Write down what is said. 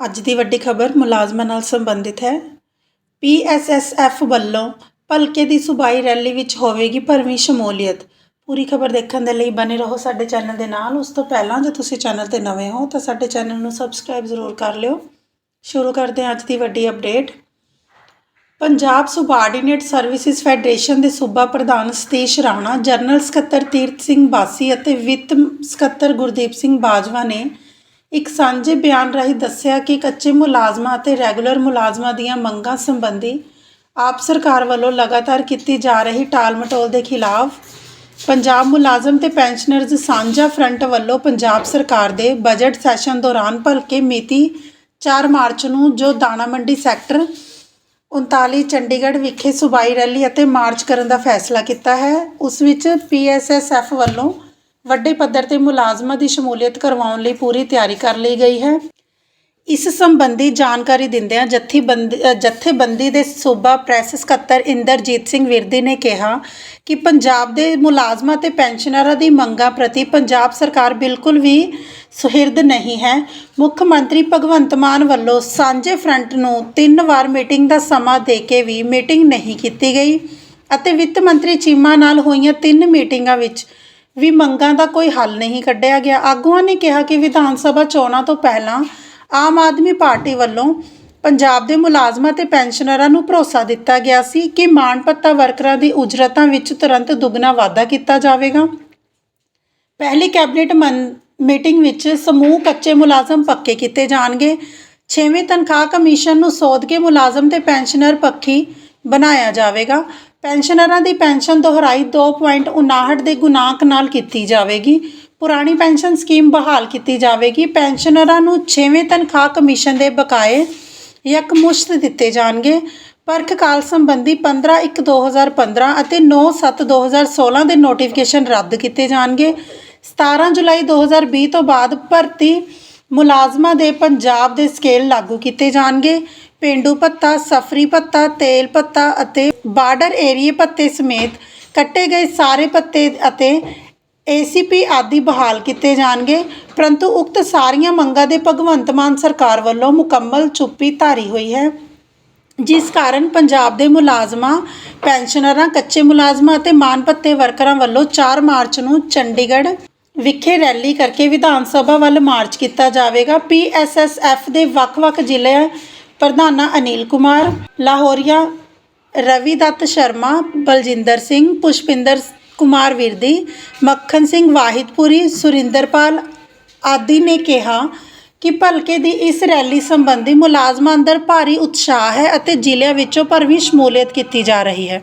ਅੱਜ ਦੀ ਵੱਡੀ ਖਬਰ ਮੁਲਾਜ਼ਮਾਂ ਨਾਲ ਸੰਬੰਧਿਤ ਹੈ। ਪੀਐਸਐਸਐਫ ਵੱਲੋਂ ਭਲਕੇ ਦੀ ਸੂਬਾਈ ਰੈਲੀ ਵਿੱਚ ਹੋਵੇਗੀ ਭਰਵੀਂ ਸ਼ਮੂਲੀਅਤ। ਪੂਰੀ ਖਬਰ ਦੇਖਣ ਦੇ ਲਈ ਬਨੇ ਰਹੋ ਸਾਡੇ ਚੈਨਲ ਦੇ ਨਾਲ। ਉਸ ਤੋਂ ਪਹਿਲਾਂ ਜੇ ਤੁਸੀਂ ਚੈਨਲ ਤੇ ਨਵੇਂ ਹੋ ਤਾਂ ਸਾਡੇ ਚੈਨਲ ਨੂੰ ਸਬਸਕ੍ਰਾਈਬ ਜ਼ਰੂਰ ਕਰ ਲਿਓ। ਸ਼ੁਰੂ ਕਰਦੇ ਹਾਂ ਅੱਜ ਦੀ ਵੱਡੀ update. Punjab Subordinate Services Federation ਦੇ ਸੂਬਾ ਪ੍ਰਧਾਨ ਸਤੀਸ਼ ਰਾਣਾ, ਜਨਰਲ ਸਕੱਤਰ ਤੀਰਥ ਸਿੰਘ ਬਾਸੀ ਅਤੇ ਵਿੱਤ ਸਕੱਤਰ ਗੁਰਦੀਪ ਸਿੰਘ ਬਾਜਵਾ ਨੇ ਇੱਕ ਸਾਂਝੇ ਬਿਆਨ ਰਾਹੀਂ ਦੱਸਿਆ ਕਿ ਕੱਚੇ ਮੁਲਾਜ਼ਮਾਂ ਅਤੇ ਰੈਗੂਲਰ ਮੁਲਾਜ਼ਮਾਂ ਦੀਆਂ ਮੰਗਾਂ ਸੰਬੰਧੀ ਆਪ ਸਰਕਾਰ ਵੱਲੋਂ ਲਗਾਤਾਰ ਕੀਤੀ ਜਾ ਰਹੀ ਟਾਲ-ਮਟੋਲ ਦੇ ਖਿਲਾਫ ਪੰਜਾਬ ਮੁਲਾਜ਼ਮ ਤੇ ਪੈਨਸ਼ਨਰਜ਼ ਸਾਂਝਾ ਫਰੰਟ ਵੱਲੋਂ ਪੰਜਾਬ ਸਰਕਾਰ ਦੇ ਬਜਟ ਸੈਸ਼ਨ ਦੌਰਾਨ ਭਲਕੇ ਮਿਤੀ 4 ਮਾਰਚ ਨੂੰ ਜੋ ਦਾਣਾ ਮੰਡੀ ਸੈਕਟਰ 39 ਚੰਡੀਗੜ੍ਹ ਵਿਖੇ ਸੂਬਾਈ ਰੈਲੀ ਅਤੇ ਮਾਰਚ ਕਰਨ ਦਾ ਫੈਸਲਾ ਕੀਤਾ ਹੈ, ਉਸ ਵਿੱਚ ਪੀਐਸਐਸਐਫ ਵੱਲੋਂ ਵੱਡੇ ਪੱਧਰ ਤੇ ਮੁਲਾਜ਼ਮਾਂ ਦੀ ਸ਼ਮੂਲੀਅਤ ਕਰਵਾਉਣ ਲਈ ਪੂਰੀ ਤਿਆਰੀ ਕਰ ਲਈ ਗਈ ਹੈ। ਇਸ ਸੰਬੰਧੀ ਜਾਣਕਾਰੀ ਦਿੰਦਿਆਂ ਜਥੇਬੰਦੀ ਜਥੇਬੰਦੀ ਦੇ ਸੂਬਾ ਪ੍ਰੈਸ ਸਕੱਤਰ ਇੰਦਰਜੀਤ ਸਿੰਘ ਵਿਰਦੀ ਨੇ ਕਿਹਾ ਕਿ ਪੰਜਾਬ ਦੇ ਮੁਲਾਜ਼ਮਾਂ ਤੇ ਪੈਨਸ਼ਨਰਾਂ ਦੀ ਮੰਗਾਂ ਪ੍ਰਤੀ ਪੰਜਾਬ ਸਰਕਾਰ ਬਿਲਕੁਲ ਵੀ ਸੁਹਿਰਦ ਨਹੀਂ ਹੈ। ਮੁੱਖ ਮੰਤਰੀ ਭਗਵੰਤ ਮਾਨ ਵੱਲੋਂ ਸਾਂਝੇ ਫਰੰਟ ਨੂੰ ਤਿੰਨ ਵਾਰ ਮੀਟਿੰਗ ਦਾ ਸਮਾਂ ਦੇ ਕੇ ਵੀ ਮੀਟਿੰਗ ਨਹੀਂ ਕੀਤੀ ਗਈ ਅਤੇ ਵਿੱਤ ਮੰਤਰੀ ਚੀਮਾ ਨਾਲ ਹੋਈਆਂ ਤਿੰਨ ਮੀਟਿੰਗਾਂ ਵਿੱਚ ਵੀ ਮੰਗਾਂ ਦਾ ਕੋਈ ਹੱਲ ਨਹੀਂ ਕੱਢਿਆ ਗਿਆ। ਆਗੂਆਂ ਨੇ ਕਿਹਾ ਕਿ ਵਿਧਾਨ ਸਭਾ ਚੋਣਾਂ ਤੋਂ ਪਹਿਲਾਂ ਆਮ ਆਦਮੀ ਪਾਰਟੀ ਵੱਲੋਂ ਪੰਜਾਬ ਦੇ ਮੁਲਾਜ਼ਮਾਂ ਤੇ ਪੈਨਸ਼ਨਰਾਂ ਨੂੰ ਭਰੋਸਾ ਦਿੱਤਾ ਗਿਆ ਸੀ ਕਿ ਮਾਣ ਭੱਤਾ ਵਰਕਰਾਂ ਦੀ ਉਜਰਤਾਂ ਵਿੱਚ ਤੁਰੰਤ ਦੁੱਗਣਾ ਵਾਧਾ ਕੀਤਾ ਜਾਵੇਗਾ। ਪਹਿਲੀ ਕੈਬਨਿਟ ਮਨ- ਮੀਟਿੰਗ ਵਿੱਚ ਸਮੂਹ ਕੱਚੇ ਮੁਲਾਜ਼ਮ ਪੱਕੇ ਕੀਤੇ ਜਾਣਗੇ। ਛੇਵੇਂ ਤਨਖਾਹ ਕਮਿਸ਼ਨ ਨੂੰ ਸੋਧ ਕੇ ਮੁਲਾਜ਼ਮ ਤੇ ਪੈਨਸ਼ਨਰ ਪੱਖੀ ਬਣਾਇਆ ਜਾਵੇਗਾ। ਪੈਨਸ਼ਨਰਾਂ ਦੀ ਪੈਨਸ਼ਨ ਦੁਹਰਾਈ 2.59 ਦੇ ਗੁਣਾਂਕ ਨਾਲ ਕੀਤੀ ਜਾਵੇਗੀ। ਪੁਰਾਣੀ ਪੈਨਸ਼ਨ ਸਕੀਮ ਬਹਾਲ ਕੀਤੀ ਜਾਵੇਗੀ। ਪੈਨਸ਼ਨਰਾਂ ਨੂੰ ਛੇਵੇਂ ਤਨਖਾਹ ਕਮਿਸ਼ਨ ਦੇ ਬਕਾਏ ਯਕਮੁਸ਼ਤ ਦਿੱਤੇ ਜਾਣਗੇ। ਪਰਖ ਕਾਲ ਸੰਬੰਧੀ 15/1/2015 ਅਤੇ 9/7/2016 ਦੇ ਨੋਟੀਫਿਕੇਸ਼ਨ ਰੱਦ ਕੀਤੇ ਜਾਣਗੇ। 17 ਜੁਲਾਈ 2020 ਤੋਂ ਬਾਅਦ ਭਰਤੀ ਮੁਲਾਜ਼ਮਾਂ ਦੇ ਪੰਜਾਬ ਦੇ ਸਕੇਲ ਲਾਗੂ ਕੀਤੇ ਜਾਣਗੇ। ਪੇਂਡੂ ਭੱਤਾ, ਸਫਰੀ ਭੱਤਾ, ਤੇਲ ਭੱਤਾ ਅਤੇ ਬਾਰਡਰ ਏਰੀਏ ਭੱਤੇ ਸਮੇਤ ਕੱਟੇ ਗਏ ਸਾਰੇ ਭੱਤੇ ਅਤੇ ਏਸੀਪੀ ਆਦਿ ਬਹਾਲ ਕੀਤੇ ਜਾਣਗੇ। ਪਰੰਤੂ ਉਕਤ ਸਾਰੀਆਂ ਮੰਗਾਂ ਦੇ ਭਗਵੰਤ ਮਾਨ ਸਰਕਾਰ ਵੱਲੋਂ ਮੁਕੰਮਲ ਚੁੱਪੀ ਧਾਰੀ ਹੋਈ ਹੈ। ਜਿਸ ਕਾਰਨ ਪੰਜਾਬ ਦੇ ਮੁਲਾਜ਼ਮਾਂ, ਪੈਨਸ਼ਨਰਾਂ, ਕੱਚੇ ਮੁਲਾਜ਼ਮਾਂ ਅਤੇ ਮਾਨ ਭੱਤੇ ਵਰਕਰਾਂ ਵੱਲੋਂ 4 ਮਾਰਚ ਨੂੰ ਚੰਡੀਗੜ੍ਹ ਵਿਖੇ ਰੈਲੀ ਕਰਕੇ ਵਿਧਾਨ ਸਭਾ ਵੱਲ ਮਾਰਚ ਕੀਤਾ ਜਾਵੇਗਾ। ਪੀਐਸਐਸਐਫ ਦੇ ਵੱਖ-ਵੱਖ ਜ਼ਿਲ੍ਹੇ ਪ੍ਰਧਾਨਾਂ ਅਨਿਲ ਕੁਮਾਰ, ਲਾਹੌਰੀਆ ਰਵੀ ਦੱਤ ਸ਼ਰਮਾ, ਬਲਜਿੰਦਰ ਸਿੰਘ, ਪੁਸ਼ਪਿੰਦਰ ਕੁਮਾਰ ਵਿਰਦੀ, ਮੱਖਣ ਸਿੰਘ ਵਾਹਿਦਪੁਰੀ, ਸੁਰਿੰਦਰਪਾਲ ਆਦਿ ਨੇ ਕਿਹਾ ਕਿ ਭਲਕੇ ਦੀ ਇਸ ਰੈਲੀ ਸੰਬੰਧੀ ਮੁਲਾਜ਼ਮਾਂ ਅੰਦਰ ਭਾਰੀ ਉਤਸ਼ਾਹ ਹੈ ਅਤੇ ਜ਼ਿਲ੍ਹਿਆਂ ਵਿੱਚੋਂ ਭਰਵੀਂ ਸ਼ਮੂਲੀਅਤ ਕੀਤੀ ਜਾ ਰਹੀ ਹੈ।